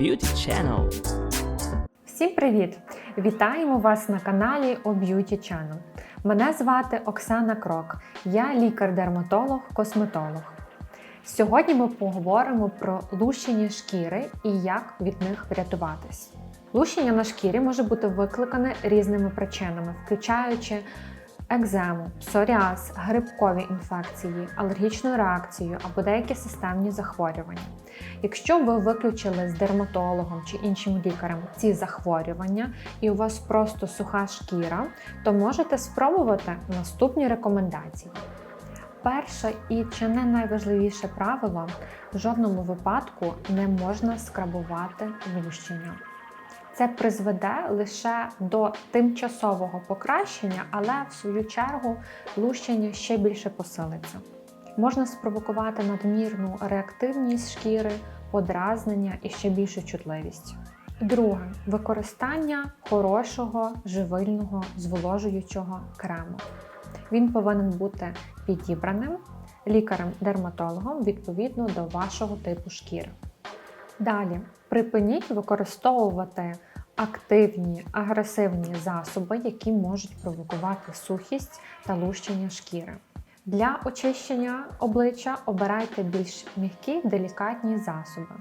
Beauty Channel. Всім привіт! Вітаємо вас на каналі о Beauty Channel. Мене звати Оксана Крок, я лікар-дерматолог, косметолог. Сьогодні ми поговоримо про лущення шкіри і як від них врятуватись. Лущення на шкірі може бути викликане різними причинами, включаючи екзему, псоріаз, грибкові інфекції, алергічну реакцію або деякі системні захворювання. Якщо ви виключили з дерматологом чи іншим лікарем ці захворювання, і у вас просто суха шкіра, то можете спробувати наступні рекомендації. Перше і чи не найважливіше правило в жодному випадку не можна скрабувати лущення. Це призведе лише до тимчасового покращення, але в свою чергу лущення ще більше посилиться. Можна спровокувати надмірну реактивність шкіри, подразнення і ще більшу чутливість. Друге використання хорошого живильного зволожуючого крему. Він повинен бути підібраним лікарем-дерматологом відповідно до вашого типу шкіри. Далі припиніть використовувати активні агресивні засоби, які можуть провокувати сухість та лущення шкіри. Для очищення обличчя обирайте більш м'які делікатні засоби,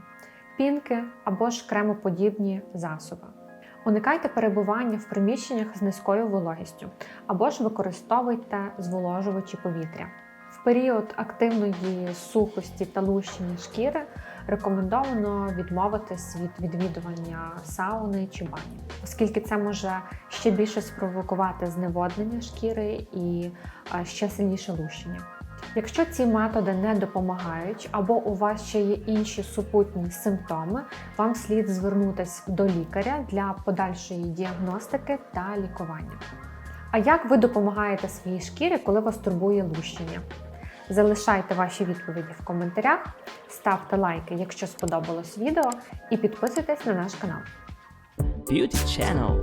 пінки або ж кремоподібні засоби. Уникайте перебування в приміщеннях з низькою вологістю або ж використовуйте зволожувачі повітря. В період активної сухості та лущення шкіри рекомендовано відмовитись від відвідування сауни чи бані, оскільки це може ще більше спровокувати зневоднення шкіри і ще сильніше лущення. Якщо ці методи не допомагають або у вас ще є інші супутні симптоми, вам слід звернутися до лікаря для подальшої діагностики та лікування. А як ви допомагаєте своїй шкірі, коли вас турбує лущення? Залишайте ваші відповіді в коментарях, ставте лайки, якщо сподобалось відео, і підписуйтесь на наш канал. Beauty Channel.